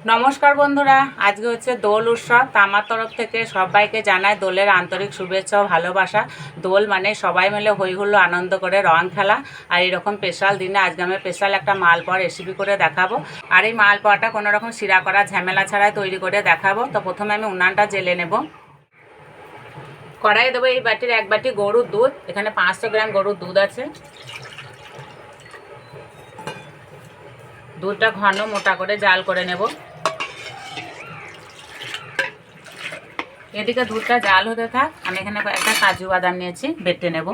নমস্কার বন্ধুরা, আজকে হচ্ছে দোল উৎসব, তা আমার তরফ থেকে সবাইকে জানায় দোলের আন্তরিক শুভেচ্ছা ও ভালোবাসা। দোল মানে সবাই মিলে হই হুল্লো আনন্দ করে রং খেলা। আর এরকম স্পেশাল দিনে আজকে আমি স্পেশাল একটা মালপোয়া রেসিপি করে দেখাবো। আর এই মালপোয়াটা কোনো রকম শিরা করা, ঝামেলা ছাড়াই তৈরি করে দেখাবো। তো প্রথমে আমি উনানটা জেলে নেব। কড়াই দেবো এই বাটির এক বাটি গরুর দুধ, এখানে পাঁচশো গ্রাম গরুর দুধ আছে। দুধটা ঘন মোটা করে জাল করে নেব। এদিকে দুধটা জাল হতে থাক। আমি এখানে একটা কাজু বাদাম নিয়েছি, বেটে নেব।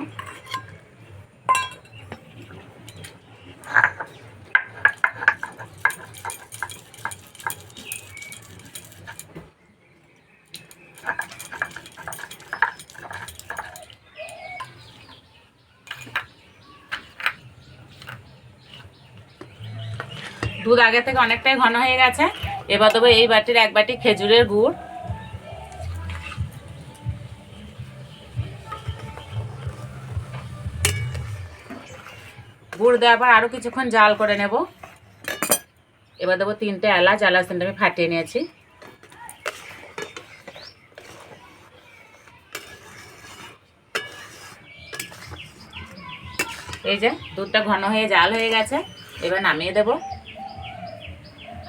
দুধ আগে থেকে অনেকটাই ঘন হয়ে গেছে। এবার দেবো এই বাটির এক বাটি খেজুরের গুড়। গুড় দেওয়ার পর আরও কিছুক্ষণ জাল করে নেব। এবার দেবো তিনটে এলাচ এলাচ তিনটে আমি ফাটিয়ে নিয়েছি। এই যে দুধটা ঘন হয়ে জাল হয়ে গেছে, এবার নামিয়ে দেব।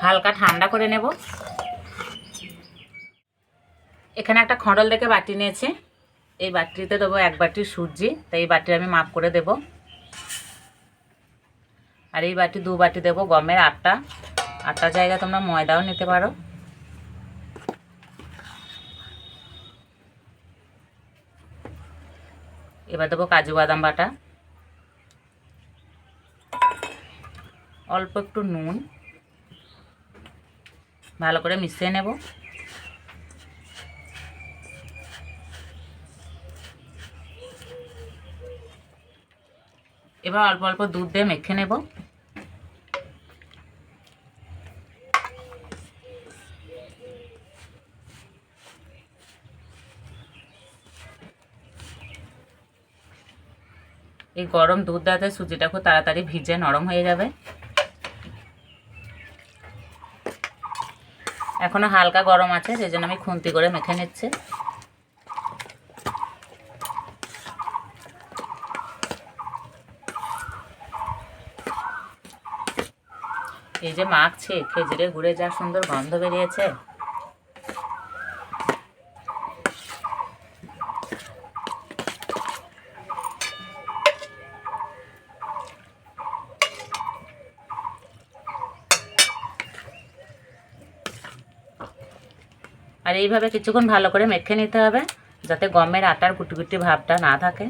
হালকা ঠান্ডা করে নেব। এখানে একটা খড়ল দেখে বাটি নিয়েছি। এই বাটিতে দেবো এক বাটি সুজি, তাই এই বাটি আমি মাপ করে দেব। আর এই বাটি, দু বাটি দেবো গমের আটটা আটটা জায়গায় তোমরা ময়দাও নিতে পারো। এবার দেবো কাজু বাদাম বাটা। অল্প একটু নুন। ভালো করে মিশিয়ে নেব। এবার অল্প অল্প দুধ দিয়ে মেখে নেব। এই গরম দুধ দেওয়াতে সুজিটা খুব তাড়াতাড়ি ভিজে নরম হয়ে যাবে। এখনও হালকা গরম আছে, সেই জন্য আমি খুন্তি করে মেখে নিচ্ছি। এই যে মাখছে খেজুরে ঘুরে যা সুন্দর গন্ধ বেরিয়েছে। এইভাবে কিছুক্ষণ ভালো করে মেখে নিতে হবে, যাতে গমের আটার গুটি ভাবটা না থাকে।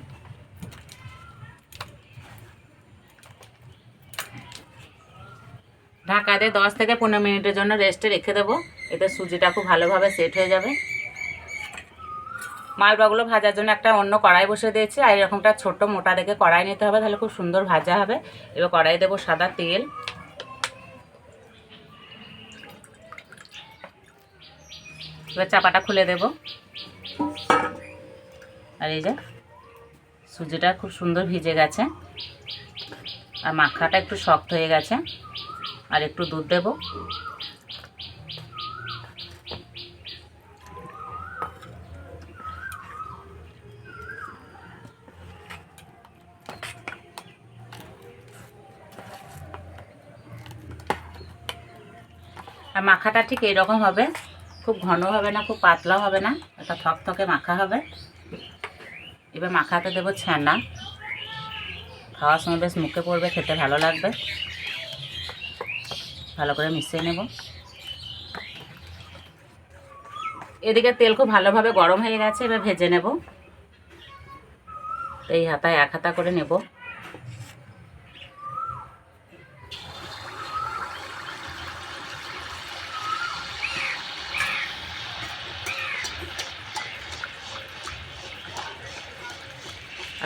ঢাকা দিয়ে দশ থেকে পনেরো মিনিটের জন্য রেস্টে রেখে দেবো। এতে সুজিটা খুব ভালোভাবে সেট হয়ে যাবে। মালবাগুলো ভাজার জন্য একটা অন্য কড়াই বসে দিয়েছি, আর এরকমটা ছোট মোটা দেখে কড়াই নিতে হবে, তাহলে খুব সুন্দর ভাজা হবে। এবার কড়াই দেবো সাদা তেল। এবার চাপাটা খুলে দেব। আর এই যে সুজিটা খুব সুন্দর ভিজে গেছে। আর মাখাটা একটু শক্ত হয়ে গেছে। আর একটু দুধ দেব। আর মাখাটা ঠিক এরকম হবে। খুব ঘন হবে না, খুব পাতলাও হবে না, একটা থকথকে মাখা হবে। এবার মাখাতে দেবো ছানা। খাওয়ার সময় বেশ মুখে পড়বে, খেতে ভালো লাগবে। ভালো করে মিশিয়ে নেব। এদিকে তেল খুব ভালোভাবে গরম হয়ে গেছে, এবার ভেজে নেব। এই হাতায় এক হাতা করে নেব।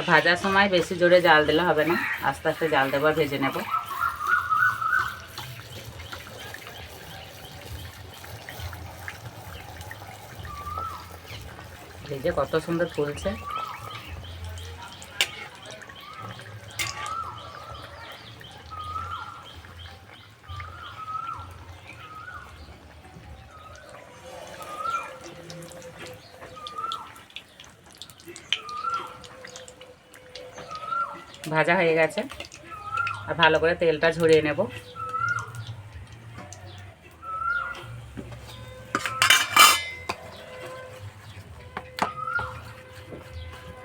ভাজার সময় বেশি জোরে জাল দিলে হবে না। আস্তে আস্তে জাল দেবো ভেজে নেব। ভেজে কত সুন্দর ফুলছে। ভাজা হয়ে গেছে। আর ভালো করে তেলটা ঝরিয়ে নেব।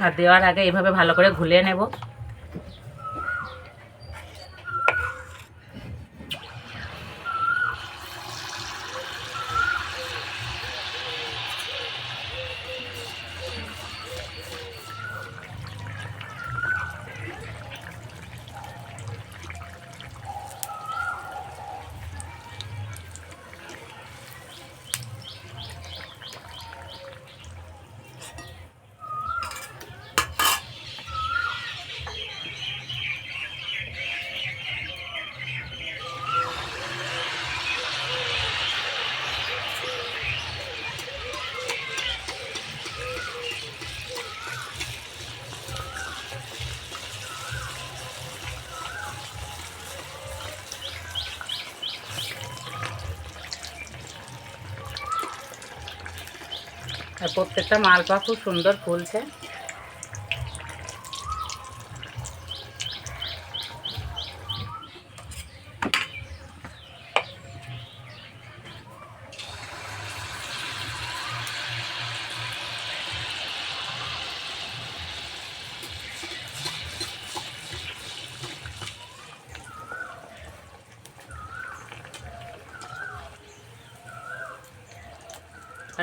আর দেওয়ার আগে এভাবে ভালো করে ঘুলিয়ে নেব। আর প্রত্যেকটা মালপা খুব সুন্দর ফুলছে।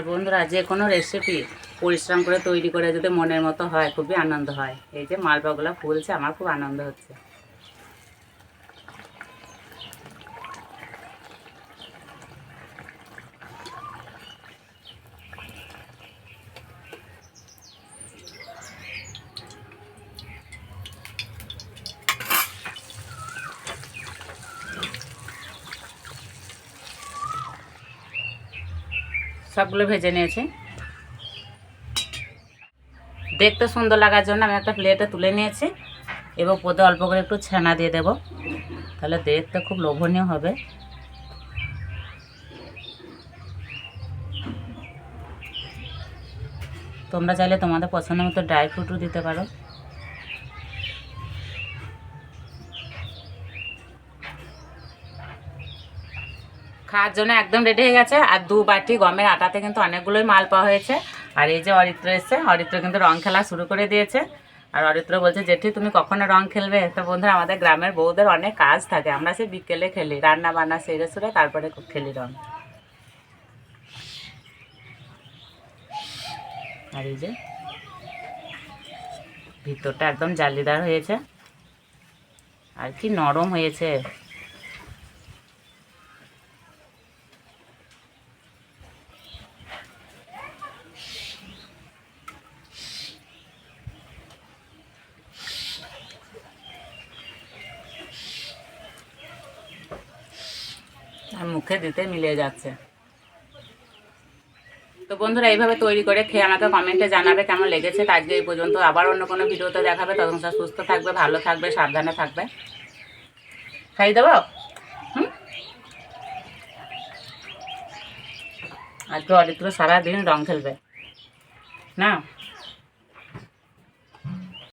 বন্ধুরা, যে কোনো রেসিপি পরিশ্রম করে তৈরি করে যদি মনের মতো হয়, খুবই আনন্দ হয়। এই যে মালপাগুলো ফুলছে, আমার খুব আনন্দ হচ্ছে। সবগুলো ভেজে নিয়েছি। দেখতে সুন্দর লাগার জন্য আমি একটা প্লেটে তুলে নিয়েছি। এবং পোতে অল্প করে একটু ছানা দিয়ে দেব। তাহলে দেখতে খুব লোভনীয় হবে। তোমরা চাইলে তোমাদের পছন্দ মতো ড্রাই ফ্রুটও দিতে পারো। খাওয়ার জন্য একদম রেডি হয়ে গেছে। আর দু বাটি গমের আটাতে কিন্তু অনেকগুলোই মাল পাওয়া হয়েছে। আর এই যে অরিত্র এসছে, অরিত্র কিন্তু রং খেলা শুরু করে দিয়েছে। আর অরিত্র বলছে, জেঠি, তুমি কখনো রং খেলবে? তো বন্ধুরা, আমাদের গ্রামের বউদের অনেক কাজ থাকে। আমরা সেই বিকেলে খেলি রান্না বান্না সেরে সুরে তারপরে খেলি রং। আর এই যে ভিতরটা একদম জালিদার হয়েছে। আর কি নরম হয়েছে আর মুখে দিতে মিলে যাচ্ছে। তো বন্ধুরা, এইভাবে তৈরি করে খেয়ে আমাকে কমেন্টে জানাবে কেমন লেগেছে। আজকে এই পর্যন্ত। আবার অন্য কোনো ভিডিওতে দেখাবে। তখন সুস্থ থাকবে, ভালো থাকবে, সাবধানে থাকবে। খাই দেবো? আজকে অরিত্র সারাদিন রং খেলবে। না?